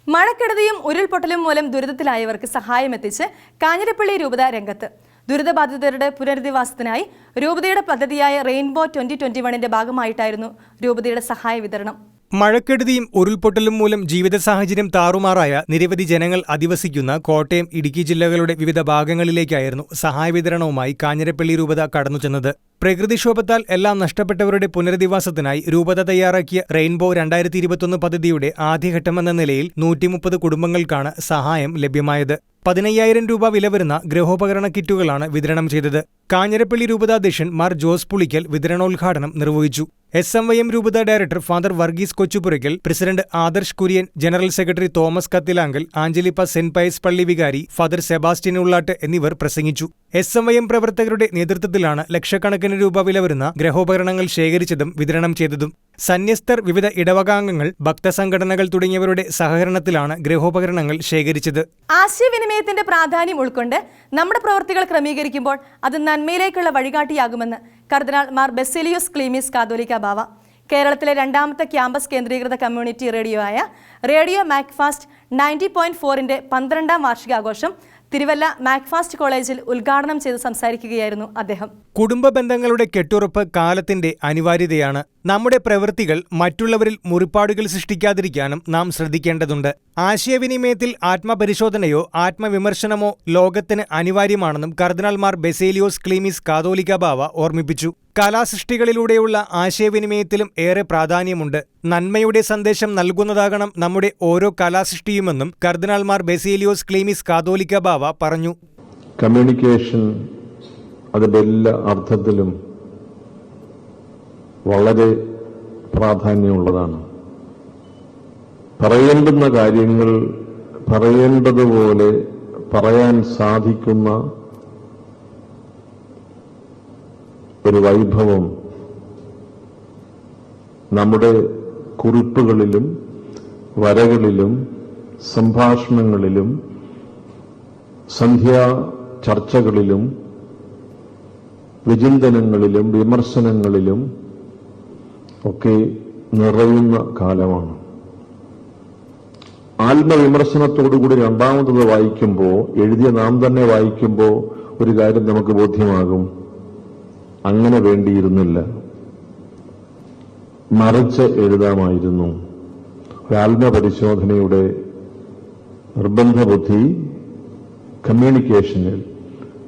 മഴക്കെടുതിയും ഉരുൾപൊട്ടലും മൂലം ദുരിതത്തിലായവർക്ക് സഹായമെത്തിച്ച് കാഞ്ഞിരപ്പള്ളി രൂപത രംഗത്ത്. ദുരിതബാധിതരുടെ പുനരധിവാസത്തിനായി രൂപതയുടെ പദ്ധതിയായ റെയിൻബോ ട്വന്റി ട്വന്റി വണ്ണിന്റെ ഭാഗമായിട്ടായിരുന്നു രൂപതയുടെ സഹായ വിതരണം. മഴക്കെടുതിയും ഉരുൾപൊട്ടലും മൂലം ജീവിത സാഹചര്യം താറുമാറായ നിരവധി ജനങ്ങൾ അധിവസിക്കുന്ന കോട്ടയം ഇടുക്കി ജില്ലകളുടെ വിവിധ ഭാഗങ്ങളിലേക്കായിരുന്നു സഹായ വിതരണവുമായി കാഞ്ഞിരപ്പള്ളി രൂപത കടന്നു ചെന്നത് പ്രകൃതിക്ഷോഭത്താൽ എല്ലാം നഷ്ടപ്പെട്ടവരുടെ പുനരധിവാസത്തിനായി രൂപത തയ്യാറാക്കിയ റെയിൻബോ രണ്ടായിരത്തി ഇരുപത്തൊന്ന് പദ്ധതിയുടെ ആദ്യഘട്ടമെന്ന നിലയിൽ നൂറ്റിമുപ്പത് കുടുംബങ്ങൾക്കാണ് സഹായം ലഭ്യമായത്. പതിനയ്യായിരം രൂപ വില വരുന്ന ഗൃഹോപകരണ കിറ്റുകളാണ് വിതരണം ചെയ്തത്. കാഞ്ഞിരപ്പള്ളി രൂപതാധ്യക്ഷൻ മാർ ജോസ് പുളിക്കൽ വിതരണോദ്ഘാടനം നിർവഹിച്ചു. എസ് എം വൈ എം രൂപത director father Varghese Kochupurackal president Adarsh Kurian general secretary Thomas Kathilankal Anchalippa saint Pius പള്ളി വികാരി ഫാദർ സെബാസ്റ്റ്യൻ ഉള്ളാട്ട് എന്നിവർ പ്രസംഗിച്ചു. എസ് എം വൈ എം പ്രവർത്തകരുടെ നേതൃത്വത്തിലാണ് ലക്ഷക്കണക്കിന് രൂപ വില വരുന്ന ഗ്രഹോപകരണങ്ങൾ ശേഖരിച്ചതും വിതരണം ചെയ്തതും. സന്യസ്തർ വിവിധ ഇടവകാംഗങ്ങൾ ഭക്തസംഘടനകൾ തുടങ്ങിയവരുടെ സഹകരണത്തിലാണ് ഗ്രഹോപകരണങ്ങൾ ശേഖരിച്ചത്. ആശയവിനിമയത്തിന്റെ പ്രാധാന്യം ഉൾക്കൊണ്ട് നമ്മുടെ പ്രവൃത്തികൾ ക്രമീകരിക്കുമ്പോൾ അത് നന്മയിലേക്കുള്ള വഴികാട്ടിയാകുമെന്ന് കർദിനാൾ മാർ ബെസിലിയോസ് ക്ലീമിസ് കാതോലിക്ക ബാവ. കേരളത്തിലെ രണ്ടാമത്തെ ക്യാമ്പസ് കേന്ദ്രീകൃത കമ്മ്യൂണിറ്റി റേഡിയോ ആയ റേഡിയോ മാക്ഫാസ്റ്റ് നയന്റി പോയിന്റ് ഫോറിന്റെ പന്ത്രണ്ടാം വാർഷികാഘോഷം തിരുവല്ല മാക്ഫാസ്റ്റ് കോളേജിൽ ഉദ്ഘാടനം ചെയ്ത് സംസാരിക്കുകയായിരുന്നു അദ്ദേഹം. കുടുംബ ബന്ധങ്ങളുടെ കെട്ടുറപ്പ് കാലത്തിന്റെ അനിവാര്യതയാണ് നമ്മുടെ പ്രവൃത്തികൾ മറ്റുള്ളവരിൽ മുറിപ്പാടുകൾ സൃഷ്ടിക്കാതിരിക്കാനും നാം ശ്രദ്ധിക്കേണ്ടതുണ്ട്. ആശയവിനിമയത്തിൽ ആത്മപരിശോധനയോ ആത്മവിമർശനമോ ലോകത്തിന് അനിവാര്യമാണെന്നും കർദിനാൾമാർ ബെസേലിയോസ് ക്ലീമിസ് കാതോലിക ബാവ ഓർമ്മിപ്പിച്ചു. കലാസൃഷ്ടികളിലൂടെയുള്ള ആശയവിനിമയത്തിലും ഏറെ പ്രാധാന്യമുണ്ട്. നന്മയുടെ സന്ദേശം നൽകുന്നതാകണം നമ്മുടെ ഓരോ കലാസൃഷ്ടിയുമെന്നും കർദിനാൾമാർ ബെസേലിയോസ് ക്ലീമിസ് കാതോലിക ബാവ പറഞ്ഞു. കമ്മ്യൂണിക്കേഷൻ അതിന്റെ എല്ലാ അർത്ഥത്തിലും വളരെ പ്രാധാന്യമുള്ളതാണ്. പറയേണ്ടുന്ന കാര്യങ്ങൾ പറയേണ്ടതുപോലെ പറയാൻ സാധിക്കുന്ന ഒരു വൈഭവം നമ്മുടെ കുറിപ്പുകളിലും വരകളിലും സംഭാഷണങ്ങളിലും സന്ധ്യാ ചർച്ചകളിലും വിചിന്തനങ്ങളിലും വിമർശനങ്ങളിലും ഒക്കെ നിറയുന്ന കാലമാണ്. ആത്മവിമർശനത്തോടുകൂടി രണ്ടാമത്തത് വായിക്കുമ്പോൾ എഴുതിയ നാം തന്നെ വായിക്കുമ്പോൾ ഒരു കാര്യം നമുക്ക് ബോധ്യമാകും. അങ്ങനെ വേണ്ടിയിരുന്നില്ല. മറിച്ച് എഴുതാമായിരുന്നു. ആത്മപരിശോധനയുടെ നിർബന്ധ ബുദ്ധി കമ്മ്യൂണിക്കേഷനിൽ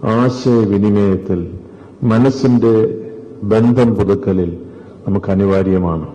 ആശയവിനിമയത്തിൽ മനസ്സിന്റെ ബന്ധം പുതുക്കലിൽ നമുക്ക് അനിവാര്യമാണ്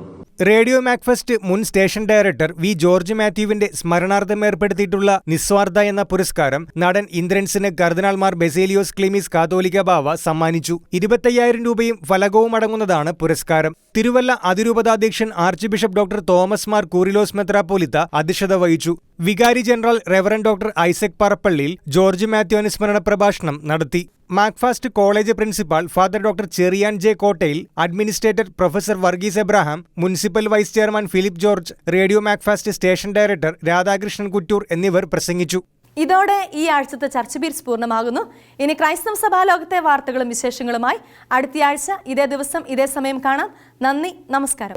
റേഡിയോ മാക്ഫസ്റ്റ് മുൻ സ്റ്റേഷൻ ഡയറക്ടർ വി ജോർജ് മാത്യുവിന്റെ സ്മരണാർത്ഥം ഏർപ്പെടുത്തിയിട്ടുള്ള നിസ്വാർത്ഥ എന്ന പുരസ്കാരം നടൻ ഇന്ദ്രൻസിന് കർദിനാൾമാർ ബെസേലിയോസ് ക്ലിമിസ് കാതോലിക ബാവ സമ്മാനിച്ചു. ഇരുപത്തയ്യായിരം രൂപയും ഫലകവും അടങ്ങുന്നതാണ് പുരസ്കാരം. Thiruvalla അതിരൂപതാധ്യക്ഷൻ arch bishop doctor Thomas Mar Koorilos മെത്രാപ്പോലിത്ത അധ്യക്ഷത വഹിച്ചു. വികാരി ജനറൽ റെവറൻ ഡോക്ടർ ഐസക് പറപ്പള്ളിയിൽ ജോർജ് മാത്യു അനുസ്മരണ പ്രഭാഷണം നടത്തി. Macfast college principal father doctor Cherian J കോട്ടയിൽ administrator professor Varghese Abraham municipal vice chairman Philip George radio Macfast station director Radhakrishnan Kuttoor എന്നിവർ പ്രസംഗിച്ചു. ഇതോടെ ഈ ആഴ്ചത്തെ ചർച്ച ബീർസ് പൂർണമാകുന്നു. ഇനി ക്രൈസ്തവ സഭാ ലോകത്തെ വാർത്തകളും വിശേഷങ്ങളുമായി അടുത്തയാഴ്ച ഇതേ ദിവസം ഇതേ സമയം കാണാം. നന്ദി നമസ്കാരം.